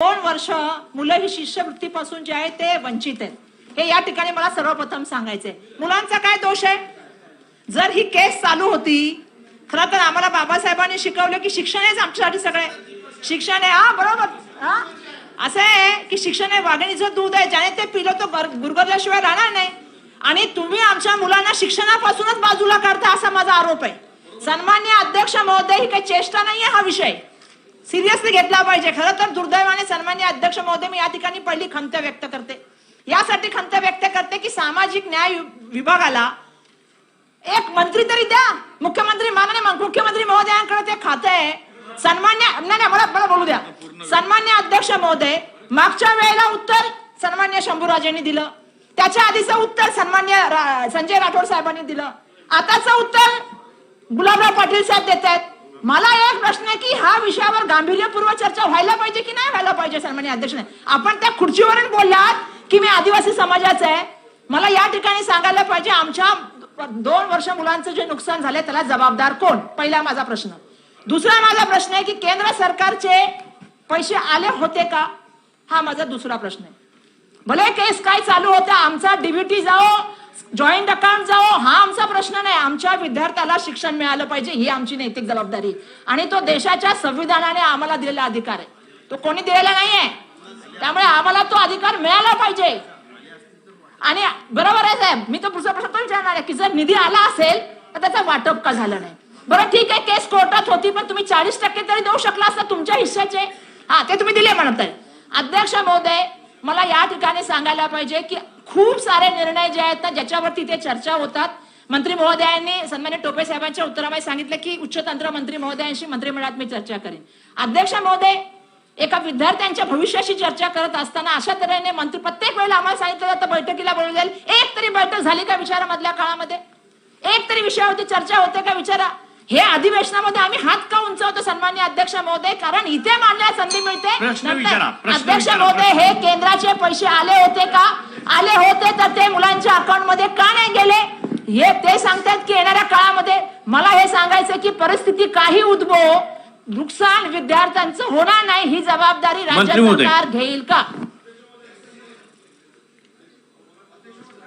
दोन वर्ष मुलं ही शिष्यवृत्तीपासून जे आहे ते वंचित आहेत. हे या ठिकाणी मला सर्वप्रथम सांगायचंय. मुलांचा काय दोष आहे? जर ही केस चालू होती खरं तर आम्हाला बाबासाहेबांनी शिकवलं की शिक्षण हेच आमच्यासाठी सगळे शिक्षण आहे हा बरोबर. हा? असं आहे की शिक्षण हे वाघिणीचं दूध आहे ज्याने ते पिलं तो गुरगरल्याशिवाय राहणार नाही. आणि तुम्ही आमच्या मुलांना शिक्षणापासूनच बाजूला करता असा माझा आरोप आहे. सन्मान्य अध्यक्ष महोदय ही काही चेष्टा नाहीये हा विषय. सिरियसली घेतला पाहिजे. खरं तर दुर्दैवाने सन्मान्य अध्यक्ष महोदय मी या ठिकाणी पहिली खंत व्यक्त करते. यासाठी खंत व्यक्त करते की सामाजिक न्याय विभागाला एक मंत्री तरी द्या. मुख्यमंत्री माननीय मुख्यमंत्री महोदयांकडे ते खातं आहे. सन्मान्य नाही नाही मला मला बोलू द्या. सन्मान्य अध्यक्ष महोदय मागच्या वेळेला उत्तर सन्मान्य शंभूराजेंनी दिलं. त्याच्या आधीचं उत्तर सन्मान्य रा- संजय राठोड साहेबांनी दिलं. आताचं उत्तर गुलाबराव पाटील साहेब देत आहेत. मला एक प्रश्न आहे की हा विषयावर गांभीर्यपूर्व चर्चा व्हायला पाहिजे की नाही व्हायला पाहिजे सन्मान्य अध्यक्ष आपण त्या खुर्चीवरून बोललात की मी आदिवासी समाजाचं आहे. मला या ठिकाणी सांगायला पाहिजे आमच्या दोन वर्ष मुलांचं जे नुकसान झालंय त्याला जबाबदार कोण? पहिला माझा प्रश्न. दुसरा माझा प्रश्न आहे की केंद्र सरकारचे पैसे आले होते का? हा माझा दुसरा प्रश्न आहे. भले केस काय चालू होता आमचा डीबीटी जाओ जॉईंट अकाउंट जाओ हा आमचा प्रश्न नाही. आमच्या विद्यार्थ्याला शिक्षण मिळालं पाहिजे ही आमची नैतिक जबाबदारी. आणि तो देशाच्या संविधानाने आम्हाला दिलेला अधिकार आहे. तो कोणी दिलेला नाहीये. त्यामुळे आम्हाला तो अधिकार मिळाला पाहिजे. आणि बरोबर आहे साहेब मी तो पुढचा प्रश्न तो विचारणार आहे की जर निधी आला असेल तर त्याचं वाटप का झालं नाही? बरं ठीक आहे केस कोर्टात होती पण तुम्ही चाळीस टक्के तरी देऊ शकला असता तुमच्या हिश्श्याचे. हा ते तुम्ही दिले म्हणत आहे अध्यक्ष महोदय मला या ठिकाणी सांगायला पाहिजे की खूप सारे निर्णय जे आहेत ना ज्याच्यावरती ते चर्चा होतात. मंत्री महोदयांनी सन्मान्य टोपे साहेबांच्या उत्तरामध्ये सांगितलं की उच्च तंत्र मंत्री महोदयांशी मंत्रिमंडळात मी चर्चा करेन. अध्यक्ष महोदय एका विद्यार्थ्यांच्या भविष्याशी चर्चा करत असताना अशा तऱ्हेने मंत्री प्रत्येक वेळेला आम्हाला सांगितलं जातं बैठकीला बोलवलं जाईल. एक तरी बैठक झाली का विचारामधल्या काळामध्ये? एक तरी विषयावरती चर्चा होते का? विचारा. हे अधिवेशनामध्ये आम्ही हात का उंचावतो सन्मान्य अध्यक्ष महोदय? कारण इथे मांडण्यास संधी मिळते. अध्यक्ष महोदय. हे केंद्राचे पैसे आले होते का? आले होते तर ते मुलांच्या अकाउंटमध्ये का नाही गेले? हे ते सांगतात की येणाऱ्या काळामध्ये मला हे सांगायचं की परिस्थिती काही उद्भव नुकसान विद्यार्थ्यांचं होणार नाही ही जबाबदारी राज्य. सरकार घेईल का?